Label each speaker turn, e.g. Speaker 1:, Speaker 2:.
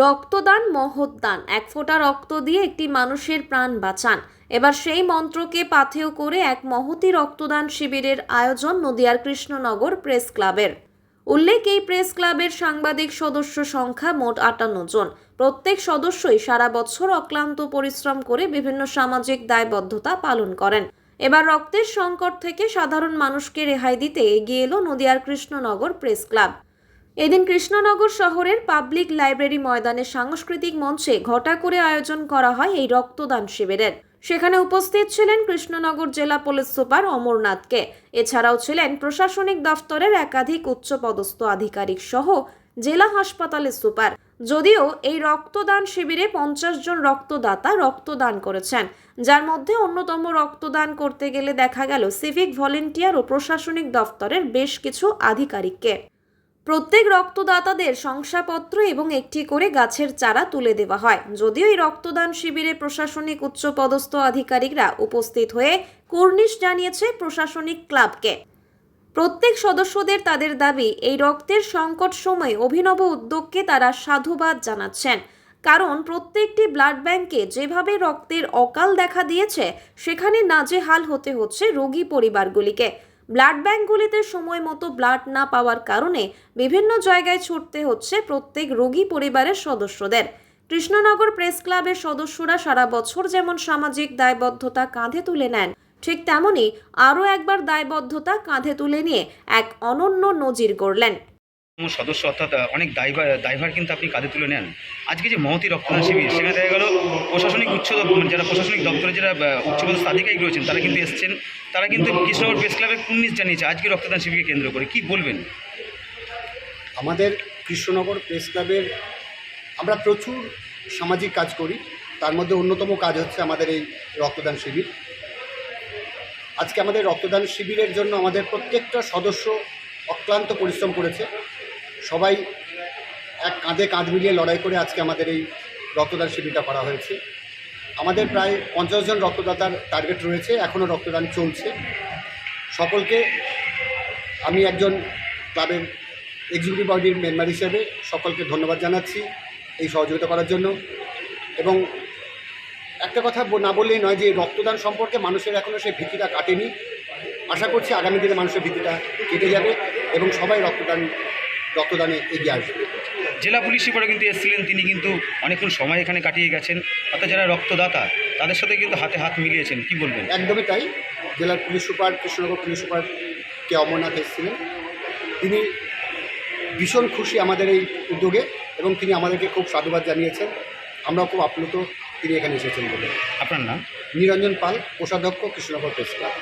Speaker 1: রক্তদান, মহৎদান। এক ফোঁটা রক্ত দিয়ে একটি মানুষের প্রাণ বাঁচান। এবার সেই মন্ত্রকে পাথেয় করে এক মহতি রক্তদান শিবিরের আয়োজন নদিয়ার কৃষ্ণনগর প্রেস ক্লাবের। উল্লেখ, এই প্রেস ক্লাবের সাংবাদিক সদস্য সংখ্যা মোট আটান্ন জন। প্রত্যেক সদস্যই সারা বছর অক্লান্ত পরিশ্রম করে বিভিন্ন সামাজিক দায়বদ্ধতা পালন করেন। এবার রক্তের সংকট থেকে সাধারণ মানুষকে রেহাই দিতে এগিয়ে এলো নদিয়ার কৃষ্ণনগর প্রেস ক্লাব। এদিন কৃষ্ণনগর শহরের পাবলিক লাইব্রেরি ময়দানে সাংস্কৃতিক মঞ্চে ঘটা করে আয়োজন করা হয় এই রক্তদান শিবিরের। সেখানে উপস্থিত ছিলেন কৃষ্ণনগর জেলা পুলিশ সুপার অমরনাথকে। এছাড়াও ছিলেন প্রশাসনিক দফতরের একাধিক উচ্চপদস্থ আধিকারিক সহ জেলা হাসপাতালের সুপার। যদিও এই রক্তদান শিবিরে পঞ্চাশ জন রক্তদাতা রক্তদান করেছেন। যার মধ্যে অন্যতম রক্তদান করতে গেলে দেখা গেল সিভিক ভলেন্টিয়ার ও প্রশাসনিক দফতরের বেশ কিছু আধিকারিককে। প্রত্যেক রক্তদাতাদের শংসাপত্র এবং একটি করে গাছের চারা তুলে দেওয়া হয়। যদিও এই রক্তদান শিবিরে প্রশাসনিক উচ্চপদস্থ আধিকারিকরা উপস্থিত হয়ে কুর্নিশ জানিয়েছে প্রশাসনিক ক্লাবকে। প্রত্যেক সদস্যদের তাদের দাবি, এই রক্তের সংকট সময়ে অভিনব উদ্যোগকে তারা সাধুবাদ জানাচ্ছেন। কারণ প্রত্যেকটি ব্লাড ব্যাংকে যেভাবে রক্তের অকাল দেখা দিয়েছে, সেখানে নাজেহাল হতে হচ্ছে রোগী পরিবারগুলিকে। ব্লাড ব্যাঙ্কগুলিতে সময় মতো ব্লাড না পাওয়ার কারণে বিভিন্ন জায়গায় ছুটতে হচ্ছে প্রত্যেক রোগী পরিবারের সদস্যদের। কৃষ্ণনগর প্রেস ক্লাবের সদস্যরা সারা বছর যেমন সামাজিক দায়বদ্ধতা কাঁধে তুলে নেন, ঠিক তেমনই আরও একবার দায়বদ্ধতা কাঁধে তুলে নিয়ে এক অনন্য নজির গড়লেন।
Speaker 2: সদস্য অর্থাৎ অনেক দায়ভার দায়ভার কিন্তু আপনি কাঁধে তুলে নেন। আজকে যে মহতি রক্তদান শিবির, সেখানে দেখা গেল প্রশাসনিক উচ্চ দপ্তর মানে যারা প্রশাসনিক দপ্তরে যারা উচ্চপদস্থ আধিকারিক রয়েছেন, তারা কিন্তু এসছেন। তারা কিন্তু কৃষ্ণনগর প্রেস ক্লাবে কুন্নিশ জানিয়েছে, আজকে রক্তদান শিবিরকে কেন্দ্র করে। কি বলবেন?
Speaker 3: আমাদের কৃষ্ণনগর প্রেস ক্লাবের, আমরা প্রচুর সামাজিক কাজ করি। তার মধ্যে অন্যতম কাজ হচ্ছে আমাদের এই রক্তদান শিবির। আজকে আমাদের রক্তদান শিবিরের জন্য আমাদের প্রত্যেকটা সদস্য অক্লান্ত পরিশ্রম করেছে। সবাই এক কাঁধে কাঁধ মিলিয়ে লড়াই করে আজকে আমাদের এই রক্তদান শিবিরটা করা হয়েছে। আমাদের প্রায় পঞ্চাশ জন রক্তদাতার টার্গেট রয়েছে এখনও রক্তদান চলছে। সকলকে আমি একজন ক্লাবের এক্সিকিউটিভ বডির মেম্বার হিসেবে সকলকে ধন্যবাদ জানাচ্ছি এই সহযোগিতা করার জন্য। এবং একটা কথা না বললেই নয় যে রক্তদান সম্পর্কে মানুষের এখনও সেই ভীতিটা কাটেনি। আশা করছি আগামী দিনে মানুষের ভীতিটা কেটে যাবে এবং সবাই রক্তদান রক্তদানে এগিয়ে আসবে।
Speaker 2: জেলা পুলিশ সুপারও কিন্তু এসেছিলেন তিনি কিন্তু অনেকক্ষণ সময় এখানে কাটিয়ে গেছেন। অর্থাৎ যারা রক্তদাতা তাদের সাথে কিন্তু হাতে হাত মিলিয়েছেন কি বলবেন?
Speaker 3: একদমই তাই। জেলার police super Krishnanagar police super K Amarnath এসেছিলেন। তিনি ভীষণ খুশি আমাদের এই উদ্যোগে এবং তিনি আমাদেরকে খুব সাধুবাদ জানিয়েছেন। আমরাও খুব আপ্লুত তিনি এখানে এসেছেন বলে।
Speaker 2: আপনার নাম?
Speaker 3: নিরঞ্জন পাল কোষাধ্যক্ষ কৃষ্ণনগর প্রেস ক্লাব।